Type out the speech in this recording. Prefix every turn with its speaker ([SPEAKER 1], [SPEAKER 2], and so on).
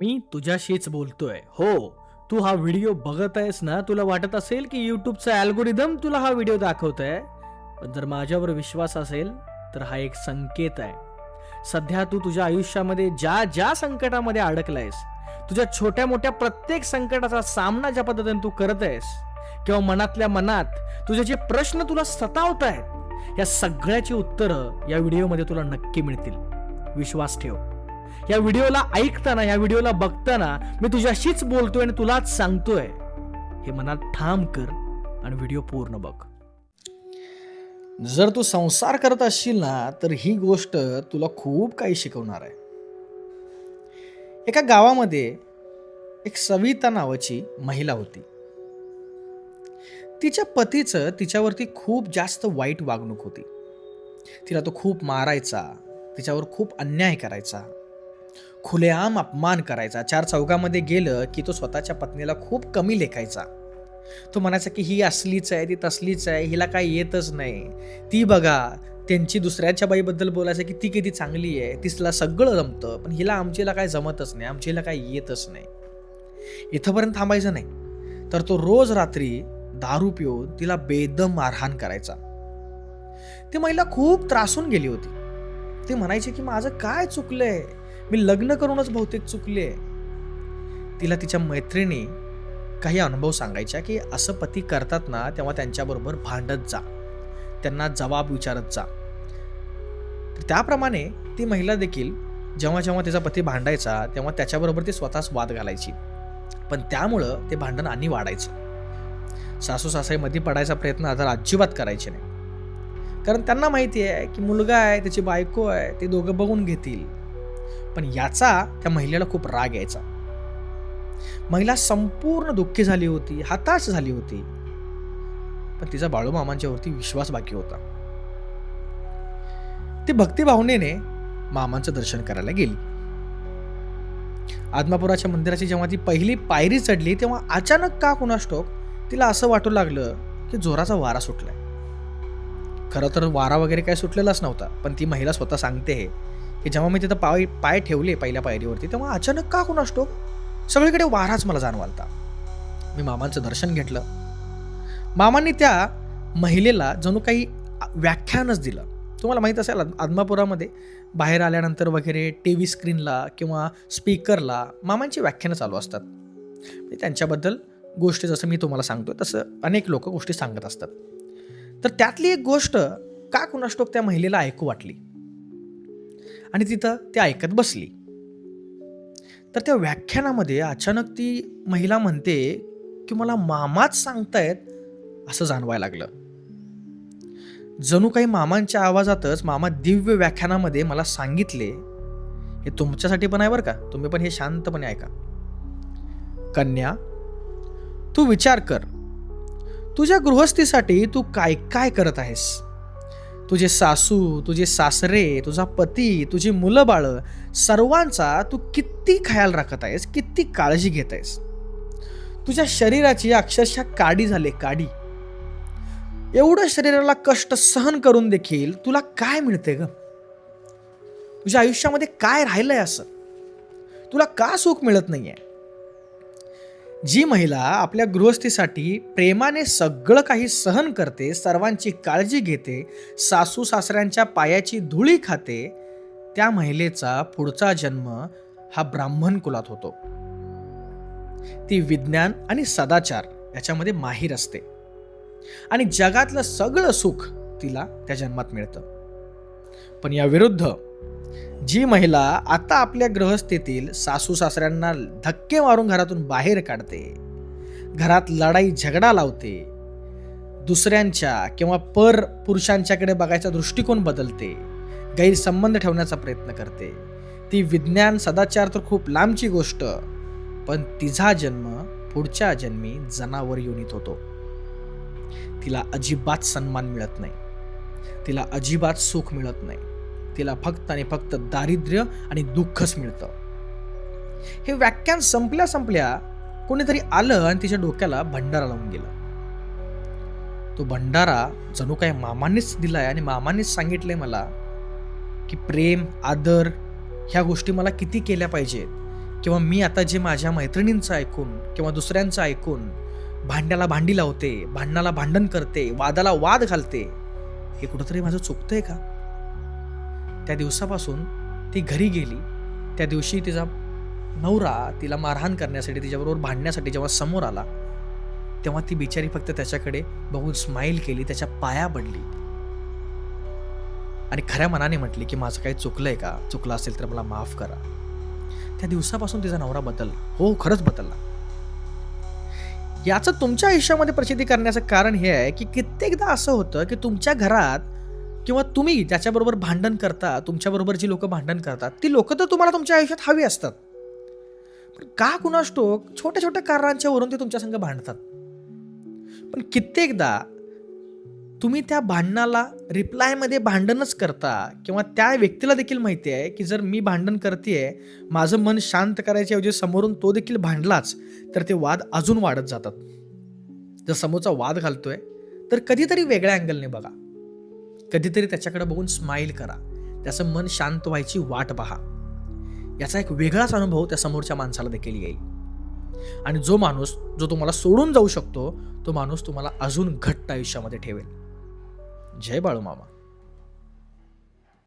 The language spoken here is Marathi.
[SPEAKER 1] मी तुझ्याशीच बोलतोय. हो तू हा व्हिडिओ बघत आहेस ना तुला वाटत असेल की यूट्यूबचा अल्गोरिदम तुला हा व्हिडिओ दाखवतोय? पण जर माझ्यावर विश्वास असेल तर हा एक संकेत आहे. सध्या तू तुझ्या आयुष्यामध्ये ज्या ज्या संकटामध्ये अडकलायस तुझ्या छोट्या मोठ्या प्रत्येक संकटाचा सामना ज्या पद्धतीने तू करत आहेस किंवा मनातल्या मनात तुझे जे प्रश्न तुला सतावत आहेत या सगळ्याची उत्तरं या व्हिडिओमध्ये तुला नक्की मिळतील. विश्वास ठेव. या व्हिडिओला ऐकताना या व्हिडिओला बघताना मी तुझ्याशीच बोलतोय आणि तुलाच सांगतोय. हे मनात ठाम कर आणि व्हिडिओ पूर्ण बघ. जर तू संसार करत असशील ना तर ही गोष्ट तुला खूप काही शिकवणार आहे. एका गावामध्ये एक सविता नावाची महिला होती. तिच्या पतीचं तिच्यावरती खूप जास्त वाईट वागणूक होती. तिला तो खूप मारायचा तिच्यावर खूप अन्याय करायचा. खुलेआम अपमान करायचा. चार चौकामध्ये गेलं की तो स्वतःच्या पत्नीला खूप कमी लेखायचा. तो म्हणायचा की ही असलीच आहे ती तसलीच आहे हिला काय येतच नाही. ती बघा त्यांची दुसऱ्याच्या बाईबद्दल बोलायचं की ती किती चांगली आहे तिसला सगळं जमतं पण हिला आमचीला काय जमतच नाही आमचीला काय येतच नाही. इथंपर्यंत थांबायचं नाही. तर तो रोज रात्री दारू पिऊन तिला बेदम मारहाण करायचा. ती महिला खूप त्रासून गेली होती. ती म्हणायची की माझं काय चुकलंय? मी लग्न करूनच बहुतेक चुकले तिला तिच्या मैत्रिणी काही अनुभव सांगायच्या की असं पती करतात ना तेव्हा त्यांच्याबरोबर भांडत जा. त्यांना जबाब विचारत जा. तर त्याप्रमाणे ती महिला देखील जेव्हा जेव्हा तिचा पती भांडायचा तेव्हा त्याच्याबरोबर ती स्वतःच वाद घालायची. पण त्यामुळं ते भांडण आणि वाढायचं. सासू सासईमध्ये पडायचा प्रयत्न आता अजिबात करायचे नाही कारण त्यांना माहिती आहे की मुलगा आहे त्याची बायको आहे ते दोघं बघून घेतील. पण याचा त्या महिलेला खूप राग यायचा. महिला संपूर्ण दुःखी झाली होती हताश झाली होती. पण तिचा बाळूमामांच्या वरती विश्वास बाकी होता. ती भक्तिभावनेने मामांचं दर्शन करायला गेली. आदमापुराच्या मंदिराची जेव्हा ती पहिली पायरी चढली तेव्हा अचानक का कुणाष्टोक तिला असं वाटू लागलं की जोराचा वारा सुटलाय. खरं तर वारा वगैरे काय सुटलेलाच नव्हता पण ती महिला स्वतः सांगते की जेव्हा मी तिथं पाय पाय ठेवले पहिल्या पायरीवरती तेव्हा अचानक का कुणाष्टोक सगळीकडे वाराच मला जाणवालता. मी मामांचं दर्शन घेतलं. मामांनी त्या महिलेला जणू काही व्याख्यानच दिलं. तुम्हाला माहीत असेल आदमापुरामध्ये बाहेर आल्यानंतर वगैरे टी व्ही स्क्रीनला किंवा स्पीकरला मामांची व्याख्यानं चालू असतात. त्यांच्याबद्दल गोष्टी जसं मी तुम्हाला सांगतो तसं अनेक लोक गोष्टी सांगत असतात. तर त्यातली एक गोष्ट का कुणाष्टोक त्या महिलेला ऐकू वाटली? आणि तिथं ते ऐकत बसली. तर त्या व्याख्यानामध्ये अचानक ती महिला म्हणते की मला मामाच सांगतायत असं जाणवायला लागलं. जणू काही मामांच्या आवाजातच मामा दिव्य व्याख्यानामध्ये मला सांगितले हे तुमच्यासाठी पण आहे बरं का? तुम्ही पण हे शांतपणे ऐका. कन्या तू विचार कर. तुझ्या गृहस्थीसाठी तू काय काय करत आहेस? तुझे सासू तुझे सासरे तुझा पती तुझी मुलं बाळं सर्वांचा तू किती ख्याल राखत आहेस किती काळजी घेत आहेस? तुझ्या शरीराची अक्षरशः काडी झाले काडी. एवढं शरीराला कष्ट सहन करून देखील तुला काय मिळते ग? तुझ्या आयुष्यामध्ये काय राहिलंय असं? तुला का सुख मिळत नाहीये? जी महिला आपल्या गृहस्थीसाठी प्रेमाने सगळं काही सहन करते सर्वांची काळजी घेते सासू सासऱ्यांच्या पायाची धुळी खाते त्या महिलेचा पुढचा जन्म हा ब्राह्मण कुलात होतो. ती विज्ञान आणि सदाचार याच्यामध्ये माहीर असते. आणि जगातलं सगळं सुख तिला त्या जन्मात मिळतं. पण या विरुद्ध जी महिला आता आपल्या गृहस्थेतील सासू सासऱ्यांना धक्के मारून घरातून बाहेर काढते. घरात लढाई झगडा लावते. दुसऱ्यांच्या किंवा पर पुरुषांच्याकडे बघायचा दृष्टिकोन बदलते. गैरसंबंध ठेवण्याचा प्रयत्न करते. ती विज्ञान सदाचार तर खूप लांबची गोष्ट पण तिचा जन्म पुढच्या जन्मी जनावर युनित होतो. तिला अजिबात सन्मान मिळत नाही. तिला अजिबात सुख मिळत नाही. तिला फक्त आणि फक्त दारिद्र्य आणि दुःखच मिळतं. हे व्याख्यान संपल्या संपल्या कोणीतरी आलं आणि तिच्या डोक्याला भंडारा लावून गेलं. तो भंडारा जणू काय मामांनीच दिलाय आणि मामांनीच सांगितलंय मला की प्रेम आदर ह्या गोष्टी मला किती केल्या पाहिजेत. किंवा मी आता जे माझ्या मैत्रिणींचं ऐकून किंवा दुसऱ्यांचं ऐकून भांड्याला भांडी लावते भांडणाला भांडण करते वादाला वाद घालते हे कुठंतरी माझं चुकतंय का? त्या दिवसापासून ती घरी गेली. त्या दिवशी तिचा नवरा तिला मारहाण करण्यासाठी तिच्याबरोबर भांडण्यासाठी जेव्हा समोर आला तेव्हा ती बिचारी फक्त त्याच्याकडे बघून स्माईल केली त्याच्या पाया पडली. आणि खऱ्या मनाने म्हटली की माझं काही चुकलंय का? चुकलं असेल तर मला माफ करा. त्या दिवसापासून तिचा नवरा बदलला. हो खरंच बदलला. याचं तुमच्या आयुष्यामध्ये प्रसिद्धी करण्याचं कारण हे आहे की कित्येकदा असं होतं की तुमच्या घरात किंवा तुम्ही ज्याच्याबरोबर भांडण करता तुमच्याबरोबर जी लोक भांडण करतात ती लोक तर तुम्हाला तुमच्या आयुष्यात हवी असतात. पण का कुणास टोक छोट्या छोट्या कारणांच्या वरून ते तुमच्या संग भांडतात? पण कित्येकदा तुम्ही त्या भांडणाला रिप्लायमध्ये भांडणच करता किंवा त्या व्यक्तीला देखील माहिती आहे की जर मी भांडण करते माझं मन शांत करायच्या ऐवजी समोरून तो देखील भांडलाच तर ते वाद अजून वाढत जातात. जर समोरचा वाद घालतोय तर कधीतरी वेगळ्या अँगलने बघा. कधीतरी त्याच्याकडे बघून स्माईल करा. त्याचं मन शांत व्हायची वाट पहा. याचा एक वेगळाच अनुभव त्या समोरच्या माणसाला देखील येईल. आणि जो माणूस जो तुम्हाला सोडून जाऊ शकतो तो माणूस तुम्हाला अजून घट्ट आयुष्यामध्ये ठेवेल. जय बाळू मामा